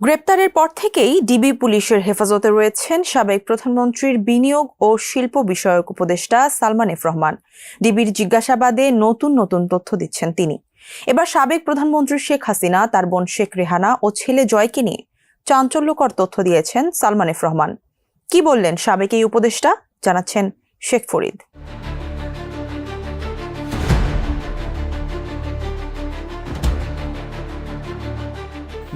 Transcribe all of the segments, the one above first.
গ্রেপ্তারের পর থেকেই ডিবি পুলিশের হেফাজতে রয়েছেন সাবেক প্রধানমন্ত্রীর বিনিয়োগ ও শিল্প বিষয়ক উপদেষ্টা সালমান এফ রহমান। ডিবির জিজ্ঞাসাবাদে নতুন নতুন তথ্য দিচ্ছেন তিনি। এবার সাবেক প্রধানমন্ত্রী শেখ হাসিনা, তার বোন শেখ রেহানা ও ছেলে জয়কে নিয়ে চাঞ্চল্যকর তথ্য দিয়েছেন সালমান এফ রহমান। কি বললেন সাবেক এই উপদেষ্টা? জানাচ্ছেন শেখ ফরিদ।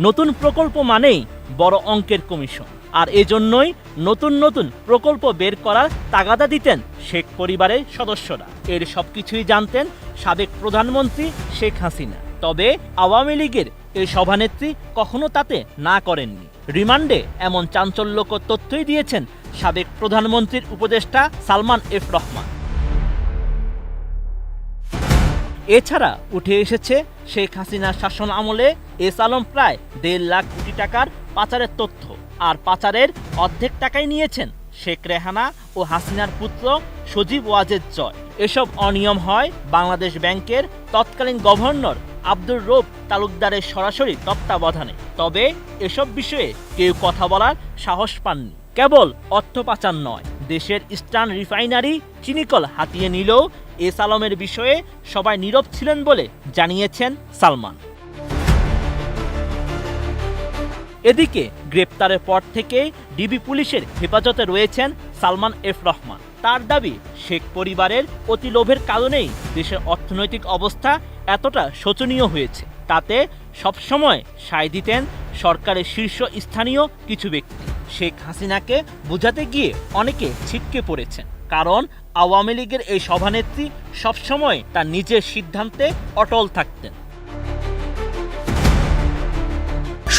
নতুন প্রকল্প মানেই বড় অঙ্কের কমিশন। আর এজন্যই নতুন নতুন প্রকল্প বের করার তাগাদা দিতেন শেখ পরিবারের সদস্যরা। এর সবকিছুই জানতেন সাবেক প্রধানমন্ত্রী শেখ হাসিনা। তবে আওয়ামী লীগের এই সভানেত্রী কখনো তাতে না করেননি। রিমান্ডে এমন চাঞ্চল্যকর তথ্যই দিয়েছেন সাবেক প্রধানমন্ত্রীর উপদেষ্টা সালমান এফ রহমান। এছাড়া উঠে এসেছে শেখ হাসিনার শাসন আমলে এস আলম প্রায় দেড় লাখ কোটি টাকার পাচারের তথ্য। আর পাচারের অর্ধেক টাকাই নিয়েছেন শেখ রেহানা ও হাসিনার পুত্র সজীব ওয়াজেদ জয়। এসব অনিয়ম হয় বাংলাদেশ ব্যাংকের তৎকালীন গভর্নর আব্দুর রৌফ তালুকদারের সরাসরি তত্ত্বাবধানে। তবে এসব বিষয়ে কেউ কথা বলার সাহস পাননি। কেবল অর্থ পাচার নয় দেশের ইস্টার্ন রিফাইনারি চিনিকল হাতিয়ে নিলেও এস আলমের বিষয়ে সবাই নীরব ছিলেন বলে জানিয়েছেন সালমান। এদিকে গ্রেপ্তারের পর থেকে ডিবি পুলিশের হেফাজতে রয়েছেন সালমান এফ রহমান। তার দাবি, শেখ পরিবারের অতি লোভের কারণেই দেশের অর্থনৈতিক অবস্থা এতটা শোচনীয় হয়েছে। তাতে সবসময় সায় দিতেন সরকারের শীর্ষ স্থানীয় কিছু ব্যক্তি। শেখ হাসিনাকে বোঝাতে গিয়ে অনেকে ছিটকে পড়েছেন। কারণ আওয়ামী লীগের এই সভানেত্রী সবসময় তার নিজের সিদ্ধান্তে অটল থাকতেন।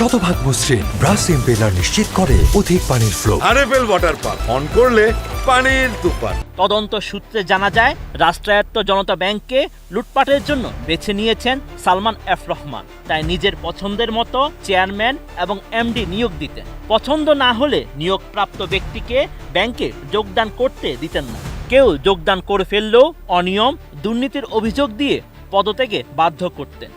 শতভাগ মসৃণ ব্রাশ ইম্পেলার নিশ্চিত করে অধিক পানির flow RFL water pump on করলে পানির তুফান তদন্ত সূত্রে জানা যায় রাষ্ট্রায়ত্ত জনতা ব্যাংককে লুটপাটের জন্য বেছে নিয়েছেন সালমান এফ রহমান। তাই নিজের পছন্দের মতো চেয়ারম্যান এবং এমডি নিয়োগ দিতেন। পছন্দ না হলে নিয়োগপ্রাপ্ত ব্যক্তিকে ব্যাংকে যোগদান করতে দিতেন না। কেউ যোগদান করে ফেললেও অনিয়ম দুর্নীতির অভিযোগ দিয়ে পদত্যাগে বাধ্য করতেন।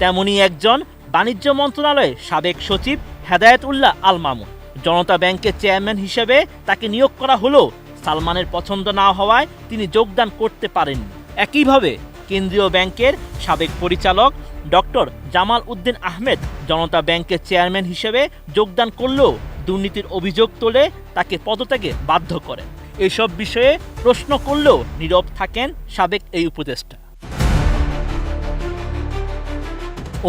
তেমনই একজন বাণিজ্য মন্ত্রণালয়ের সাবেক সচিব হেদায়েত উল্লাহ আল মামুন জনতা ব্যাংকের চেয়ারম্যান হিসেবে তাকে নিয়োগ করা হলেও সালমানের পছন্দ না হওয়ায় তিনি যোগদান করতে পারেননি। একইভাবে কেন্দ্রীয় ব্যাংকের সাবেক পরিচালক ডক্টর জামাল উদ্দিন আহমেদ জনতা ব্যাংকের চেয়ারম্যান হিসেবে যোগদান করলেও দুর্নীতির অভিযোগ তোলে তাকে পদত্যাগে বাধ্য করেন। এসব বিষয়ে প্রশ্ন করলেও নীরব থাকেন সাবেক এই উপদেষ্টা।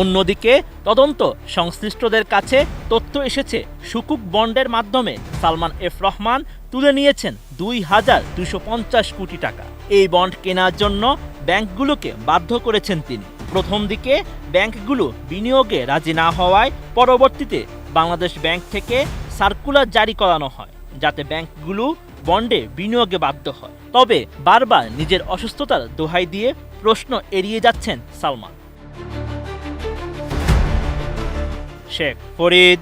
অন্যদিকে তদন্ত সংশ্লিষ্টদের কাছে তথ্য এসেছে, সুকুক বন্ডের মাধ্যমে সালমান এফ রহমান তুলে নিয়েছেন দুই হাজার দুশো পঞ্চাশ কোটি টাকা। এই বন্ড কেনার জন্য ব্যাংকগুলোকে বাধ্য করেছেন তিনি। প্রথম দিকে ব্যাংকগুলো বিনিয়োগে রাজি না হওয়ায় পরবর্তীতে বাংলাদেশ ব্যাংক থেকে সার্কুলার জারি করানো হয়, যাতে ব্যাংকগুলো বন্ডে বিনিয়োগে বাধ্য হয়। তবে বারবার নিজের অসুস্থতার দোহাই দিয়ে প্রশ্ন এড়িয়ে যাচ্ছেন Salman. Sheikh Farid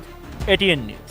ATN news